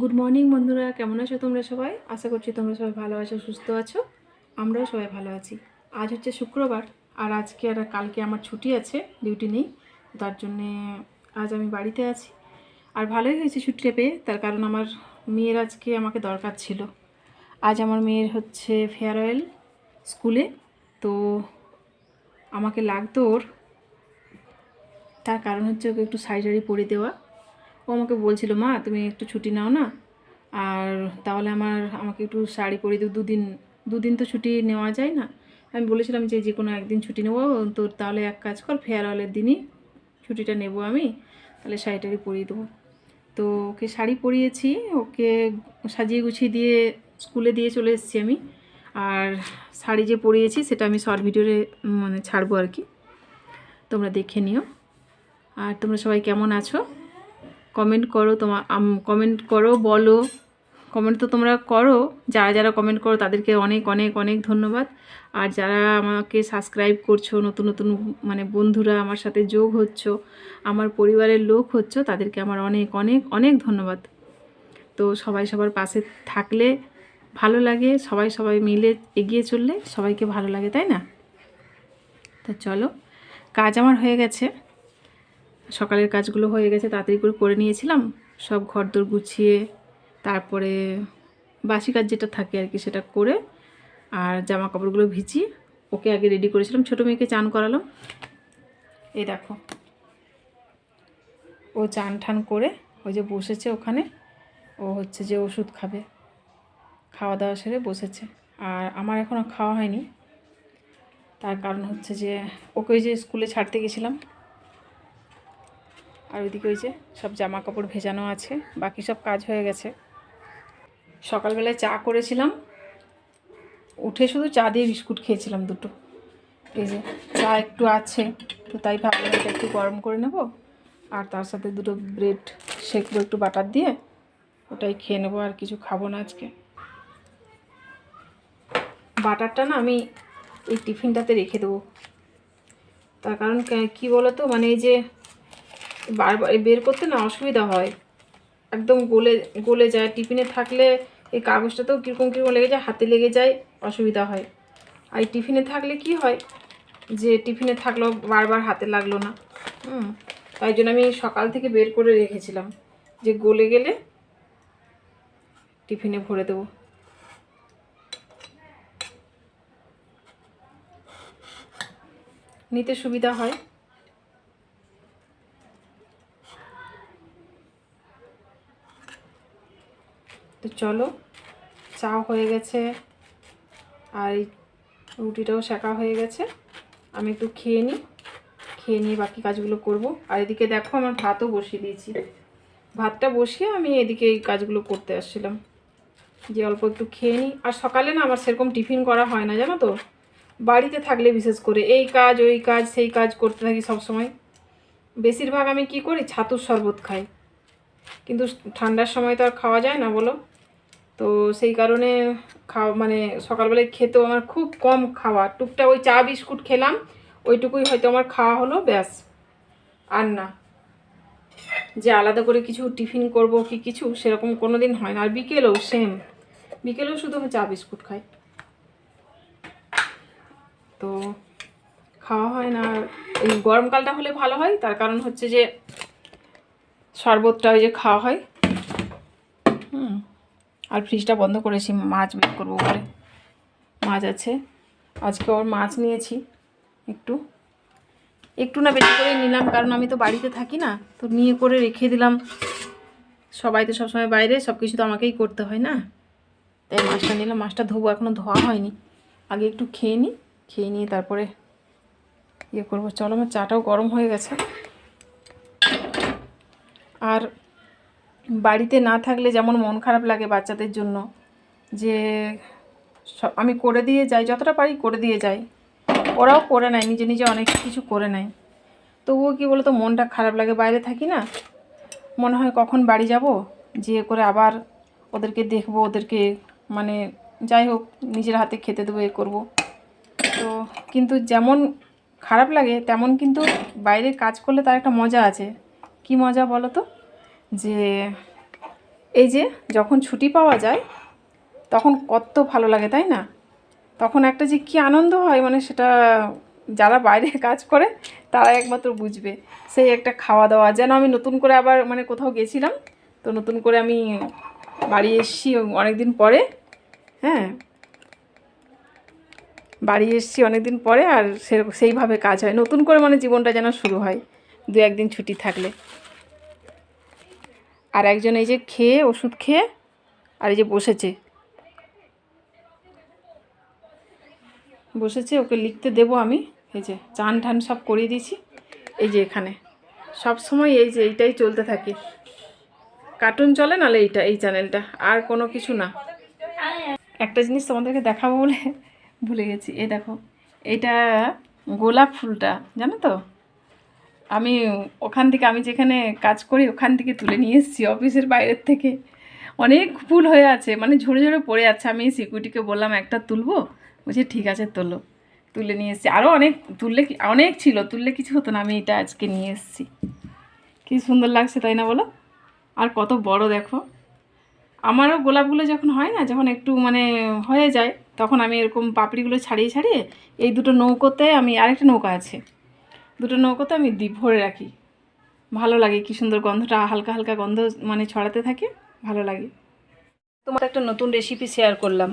Good morning বন্ধুরা। কেমন আছো তোমরা সবাই? আশা করছি তোমরা সবাই ভালো আছো, সুস্থ আছো। আমরাও সবাই ভালো আছি। আজ হচ্ছে শুক্রবার, আর আজকে আর কালকে আমার ছুটি আছে ডিউটি নেই। তার জন্যে আজ আমি বাড়িতে আছি। আর ভালোই হয়েছে ছুটিটা পেয়ে, তার কারণ আমার মেয়ের আজকে আমাকে দরকার ছিল। আজ আমার মেয়ের হচ্ছে ফেয়ারওয়েল স্কুলে তো আমাকে লাগতো ওর। তার কারণ হচ্ছে ওকে একটু টাড়ি পরে দেওয়া। ও আমাকে বলছিল, মা, তুমি একটু ছুটি নাও না? আর তাহলে আমার, আমাকে একটু শাড়ি পরিয়ে দিও, দুদিন দুদিন তো ছুটি নেওয়া যায় না। আমি বলেছিলাম যে যে কোনো একদিন ছুটি নেব তো তাহলে এক কাজ কর, ফেয়ারওয়েলের দিনই ছুটিটা নেব আমি, তাহলে শাড়ি টাড়ি পরিয়ে দেবো। তো ওকে শাড়ি পরিয়েছি, ওকে সাজিয়ে গুছিয়ে দিয়ে স্কুলে দিয়ে চলে এসেছি আমি। আর শাড়ি যে পরিয়েছি, সেটা আমি শর্ট ভিডিওতে মানে ছাড়বো আর কি। তোমরা দেখে নিও। আর তোমরা সবাই কেমন আছো? কমেন্ট করো তোমার কমেন্ট করো, বলো। কমেন্ট তো তোমরা করো। যারা যারা কমেন্ট করো, তাদেরকে অনেক অনেক অনেক ধন্যবাদ। আর যারা আমাকে সাবস্ক্রাইব করছ, নতুন নতুন মানে বন্ধুরা আমার সাথে যোগ হচ্ছ, আমার পরিবারের লোক হচ্ছ, তাদেরকে আমার অনেক অনেক অনেক ধন্যবাদ। তো সবাই সবার পাশে থাকলে ভালো লাগে, সবাই সবাই মিলে এগিয়ে চললে সবাইকে ভালো লাগে, তাই না? তা চলো, কাজ আমার হয়ে গেছে। সকালের কাজগুলো হয়ে গেছে, তাড়াতাড়ি করে করে নিয়েছিলাম। সব ঘরদোর গুছিয়ে, তারপরে বাসি কাজ যেটা থাকে আর কি সেটা করে আর জামা কাপড়গুলো ভিজিয়ে ওকে আগে রেডি করেছিলাম। ছোটো মেয়েকে চান করালাম। এই দেখো, ও চান ঠান করে ওই যে বসেছে ওখানে, ও হচ্ছে যে ওষুধ খাবে। খাওয়া দাওয়া সেরে বসেছে। আর আমার এখনও খাওয়া হয়নি। তার কারণ হচ্ছে যে ওকে যে স্কুলে ছাড়তে গেছিলাম। আর ওইদিকে ওই যে সব জামা কাপড় ভেজানো আছে, বাকি সব কাজ হয়ে গেছে। সকালবেলায় চা করেছিলাম, উঠে শুধু চা দিয়ে বিস্কুট খেয়েছিলাম দুটো। এই যে চা একটু আছে, তো তাই ভাবলাম এটা একটু গরম করে নেব, আর তার সাথে দুটো ব্রেড সেকবো একটু বাটার দিয়ে ওটাই খেয়ে নেব, আর কিছু খাব না আজকে। বাটারটা না আমি এই টিফিনটাতে রেখে দেবো। তার কারণ কে- বলো তো মানে এই যে বারবার বের করতে না অসুবিধা হয়। একদম গলে গলে যায়। টিফিনে থাকলে এই কাগজটাতেও কীরকম কীরকম লেগে যায়, হাতে লেগে যায়, অসুবিধা হয়। আর টিফিনে থাকলে কি হয় যে, টিফিনে থাকলেও বারবার হাতে লাগল না। হুম, তাই জন্য আমি সকাল থেকে বের করে রেখেছিলাম যে, গলে গেলে টিফিনে ভরে দেবো। নিতে সুবিধা হয়। চলো, চা হয়ে গেছে আর এই রুটিটাও শেখা হয়ে গেছে। আমি একটু খেয়ে নিই, খেয়ে নিয়ে বাকি কাজগুলো করব। আর এদিকে দেখো আমার ভাতও বসিয়ে দিয়েছি। ভাতটা বসিয়ে আমি এদিকে এই কাজগুলো করতে আসছিলাম। যে অল্প একটু খেয়ে নিই। আর সকালে না আমার সেরকম টিফিন করা হয় না, জানো তো? বাড়িতে থাকলে বিশেষ করে এই কাজ, ওই কাজ, সেই কাজ করতে থাকি সব সময় বেশিরভাগ আমি কি করি? ছাতুর শরবত খাই। কিন্তু ঠান্ডার সময় তো আর খাওয়া যায় না, বলো? তো সেই কারণে খাওয়া মানে সকালবেলায় খেতেও আমার খুব কম খাওয়া। টুকটা ওই চা, বিস্কুট খেলাম, ওইটুকুই হয়তো আমার খাওয়া হলো, ব্যাস। আর না। যে আলাদা করে কিছু টিফিন করব কি কিছু, সেরকম কোনো দিন হয় না। আর বিকেলেও সেম বিকেলেও শুধু আমি চা, বিস্কুট খাই। তো খাওয়া হয় না। এই গরমকালটা হলে ভালো হয়, তার কারণ হচ্ছে যে শরবতটা ওই যে খাওয়া হয়। আর ফ্রিজটা বন্ধ করেছি, মাছ বের করব বলে। মাছ আছে। আজকে ওর মাছ নিয়েছি একটু। একটু না বেশি করে নিলাম, কারণ আমি তো বাড়িতে থাকি না, তো নিয়ে করে রেখে দিলাম। সবাই তো সবসময় বাইরে সব কিছু তো আমাকেই করতে হয় না। তাই মাছটা নিলাম, মাছটা ধোবো এখনও ধোয়া হয়নি। আগে একটু খেয়ে নিই খেয়ে নিয়ে তারপরে ইয়ে করব। চলো আমার চাটাও গরম হয়ে গেছে। আর বাড়িতে না থাকলে যেমন মন খারাপ লাগে বাচ্চাদের জন্য, যে আমি করে দিয়ে যাই, যতটা পারি করে দিয়ে যাই। ওরাও করে নেয়, নিজে নিজে অনেক কিছু করে নেয়। তবুও কী বলো তো মনটা খারাপ লাগে, বাইরে থাকি না। মনে হয় কখন বাড়ি যাব যে করে আবার ওদেরকে দেখব, ওদেরকে মানে যাই হোক, নিজের হাতে খেতে দেবো, এ করব। তো কিন্তু যেমন খারাপ লাগে, তেমন কিন্তু বাইরে কাজ করলে তার একটা মজা আছে। কি মজা বলো তো যে এই যে যখন ছুটি পাওয়া যায়, তখন কত ভালো লাগে, তাই না? তখন একটা যে কী আনন্দ হয় মানে সেটা যারা বাইরে কাজ করে, তারা একমাত্র বুঝবে। সেই একটা খাওয়া দাওয়া, যেন আমি নতুন করে আবার মানে কোথাও গেছিলাম, তো নতুন করে আমি বাড়ি এসেছি অনেক দিন পরে হ্যাঁ। বাড়ি এসেছি অনেক দিন পরে আর সে, সেইভাবে কাজ হয়। নতুন করে মানে জীবনটা যেন শুরু হয় দু একদিন ছুটি থাকলে। আর একজন এই যে খেয়ে ওষুধ খেয়ে আর এই যে বসেছে। বসেছে, ওকে লিখতে দেবো আমি। এই যে চান ঠান সব করিয়ে দিয়েছি। এই যে এখানে। সব সময় এই যে এইটাই চলতে থাকে। কার্টুন চলে নাহলে এইটা, এই চ্যানেলটা। আর কোনো কিছু না। একটা জিনিস তোমাদেরকে দেখাবো বলে ভুলে গেছি। এই দেখো এটা গোলাপ ফুলটা, জানো তো? আমি ওখান থেকে, আমি যেখানে কাজ করি ওখান থেকে তুলে নিয়ে এসেছি অফিসের বাইরের থেকে। অনেক ফুল হয়ে আছে মানে ঝরে ঝরে পড়ে আছে আমি সিকিউরিটিকে বললাম, একটা তুলবো? বলছে, ঠিক আছে, তোলো। তুলে নিয়ে এসেছি। আরও অনেক, তুললে অনেক ছিল, তুললে কিছু হতো না। আমি এটা আজকে নিয়ে এসেছি। কি সুন্দর লাগছে, তাই না বলো? আর কত বড়, দেখো। আমারও গোলাপগুলো যখন হয় না, যখন একটু মানে হয়ে যায়, তখন আমি এরকম পাপড়িগুলো ছাড়িয়ে ছাড়িয়ে এই দুটো নৌকোতে আমি আরেকটা নৌকা আছে। দুটো নৌকোতে আমি দ্বীপ ভরে রাখি। ভালো লাগে, কি সুন্দর গন্ধটা, হালকা হালকা গন্ধ মানে ছড়াতে থাকে, ভালো লাগে। তোমার একটা নতুন রেসিপি শেয়ার করলাম।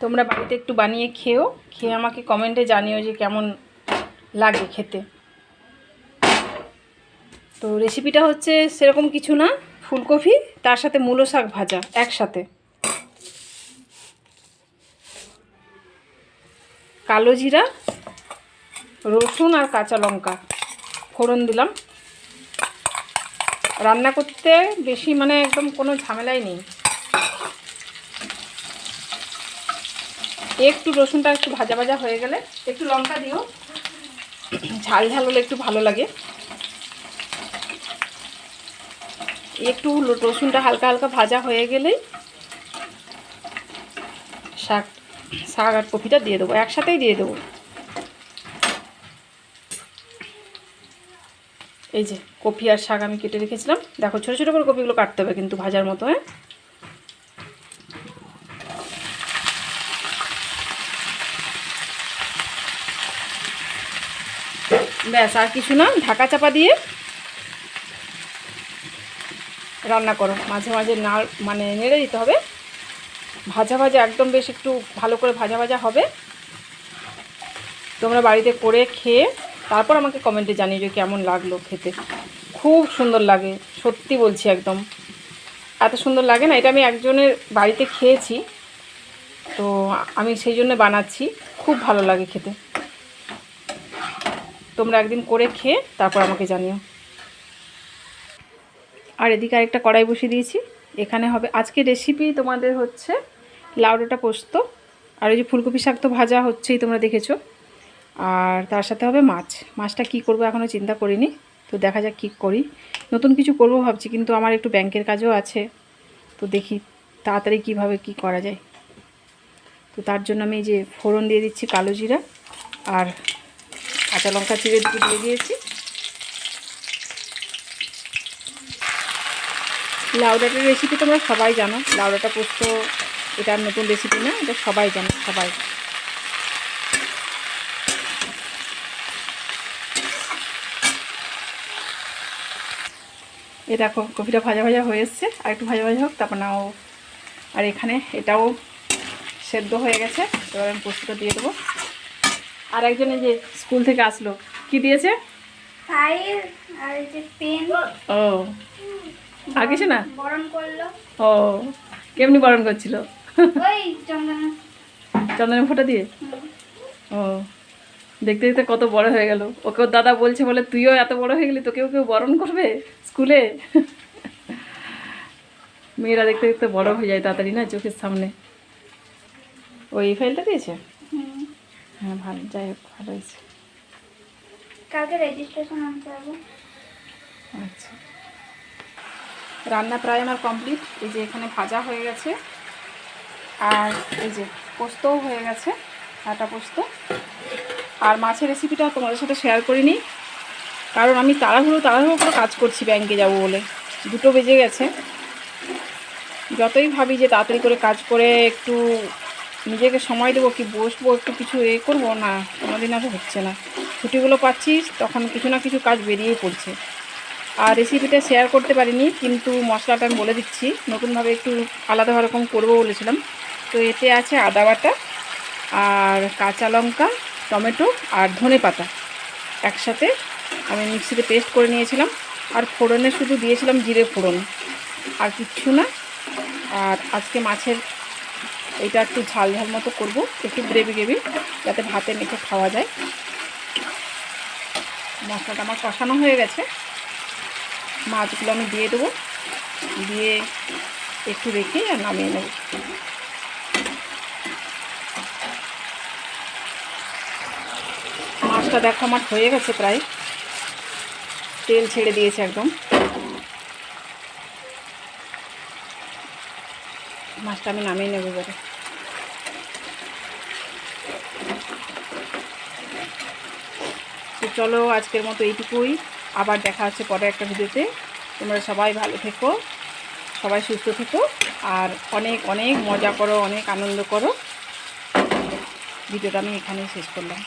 তোমরা বাড়িতে একটু বানিয়ে খেও, খেয়ে আমাকে কমেন্টে জানিও যে কেমন লাগে খেতে। তো রেসিপিটা হচ্ছে সেরকম কিছু না, ফুলকপি, তার সাথে মূলো শাক ভাজা, একসাথে। কালো জিরা রসুন আর কাঁচা লঙ্কা ফোড়ন দিলাম। রান্না করতে বেশি মানে একদম কোনো ঝামেলাই নেই। একটু রসুনটা একটু ভাজা ভাজা হয়ে গেলে একটু লঙ্কা দিও। ঝাল ঝাল হলে একটু ভালো লাগে। একটু রসুনটা হালকা হালকা ভাজা হয়ে গেলেই শাক শাক আর কপিটা দিয়ে দেবো, একসাথেই দিয়ে দেবো। এই যে কপি আর শাক আমি কেটে রেখেছিলাম। দেখো, ছোটো ছোটো করে কপিগুলো কাটতে হবে কিন্তু ভাজার মতো হ্যাঁ? ব্যাস, আর কিছু না, ঢাকা চাপা দিয়ে রান্না করো। মাঝে মাঝে না মানে নেড়ে দিতে হবে। ভাজা ভাজা একদম বেশ একটু ভালো করে ভাজা ভাজা হবে। তোমরা বাড়িতে করে খেয়ে তারপর আমাকে কমেন্টে জানিয়ে যে কেমন লাগল খেতে। খুব সুন্দর লাগে, সত্যি বলছি একদম। এত সুন্দর লাগে না, এটা আমি একজনের বাড়িতে খেয়েছি, তো আমি সেই জন্য বানাচ্ছি, খুব ভালো লাগে খেতে। তোমরা একদিন করে খেয়ে তারপর আমাকে জানিও। আর এদিকে আরেকটা কড়াই বসিয়ে দিয়েছি, এখানে হবে, আজকে রেসিপি তোমাদের হচ্ছে লাউডাটা পোস্ত, আর ওই যে ফুলকপি শাক তো ভাজা হচ্ছেই, তোমরা দেখেছ। আর তার সাথে হবে মাছ। মাছটা কি করব এখনও চিন্তা করিনি, তো দেখা যাক কী করি। নতুন কিছু করব ভাবছি, কিন্তু আমার একটু ব্যাংকের কাজও আছে, তো দেখি তাড়াতাড়ি কীভাবে কি করা যায়। তো তার জন্য আমি যে ফোড়ন দিয়ে দিচ্ছি কালো জিরা আর কাঁচা লঙ্কা চিড়ে দিয়ে দিয়েছি। লাউডাটার রেসিপি তোমরা সবাই জানো। লাউডাটা পোস্ত, এটা নতুন রেসিপি না, এটা সবাই জানো, সবাই। এ দেখো কপিটা ভাজা ভাজা হয়ে এসছে। আর একটু ভাজা ভাজা হোক তারপর নাও। আর এখানে এটাও সেদ্ধ হয়ে গেছে। এবার আমি পোস্তটা দিয়ে দেবো। আর একজন এই যে স্কুল থেকে আসলো কি দিয়েছে? ও। আর কিছু না? ও কেমনি বরণ করছিল? চন্দনের ফোঁটা দিয়ে? ও। দেখতে দেখতে কত বড় হয়ে গেল। ওকে ওর দাদা বলছে বলে তুইও এত বড় হয়ে গেলি তোকেও কেউ বরণ করবে স্কুলে? মেয়েরা দেখতে দেখতে বড় হয়ে যায় তাড়াতাড়ি না চোখের সামনে। ওই ফাইলটা দিয়েছে? হ্যাঁ ভালো যাই হোক ভালো হয়েছে। কালকে রেজিস্ট্রেশন আনতে হবে আচ্ছা। রান্না প্রায় আমার কমপ্লিট এই যে এখানে ভাজা হয়ে গেছে। আর এই যে পোস্তও হয়ে গেছে কাটা পোস্ত। আর মাছের রেসিপিটা তোমাদের সাথে শেয়ার করিনি। কারণ আমি তাড়াহুড়ো তাড়াহুড়ো করে কাজ করছি ব্যাংকে যাব বলে। দুটো বেজে গেছে। যতই ভাবি যে তাড়াতাড়ি করে কাজ করে একটু নিজেকে সময় দেবো কি বসবো, একটু কিছু এ করব, না, কোনোদিন আর হচ্ছে না। ছুটিগুলো পাচ্ছি তখন কিছু না কিছু কাজ বেরিয়েই পড়ছে। আর রেসিপিটা শেয়ার করতে পারিনি, কিন্তু মশলাটা আমি বলে দিচ্ছি। নতুনভাবে একটু আলাদা রকম করব বলেছিলাম। তো এতে আছে আদা বাটা আর কাঁচা লঙ্কা টমেটো আর ধনে পাতা। একসাথে আমি মিক্সিতে পেস্ট করে নিয়েছিলাম। আর ফোড়নে শুধু দিয়েছিলাম জিরে ফোড়ন। আর কিচ্ছু না। আর আজকে মাছের এটা একটু ঝাল ঝাল মতো করব। একটু গ্রেভি গ্রেভি, যাতে ভাতে মেখে খাওয়া যায়। মশলাটা আমার কষানো হয়ে গেছে। মাছগুলো আমি দিয়ে দেবো। দিয়ে একটু রেখে আর নামিয়ে নেব। মাছটা দেখো আমার হয়ে গেছে প্রায়। তেল ছেড়ে দিয়েছে একদম। মাছটা আমি নামিয়ে নেব এবারে। তো চলো আজকের মতো এইটুকুই। আবার দেখা হচ্ছে পরে একটা ভিডিওতে। তোমরা সবাই ভালো থেকো, সবাই সুস্থ থেকো, আর অনেক অনেক মজা করো, অনেক আনন্দ করো। ভিডিওটা আমি এখানেই শেষ করলাম।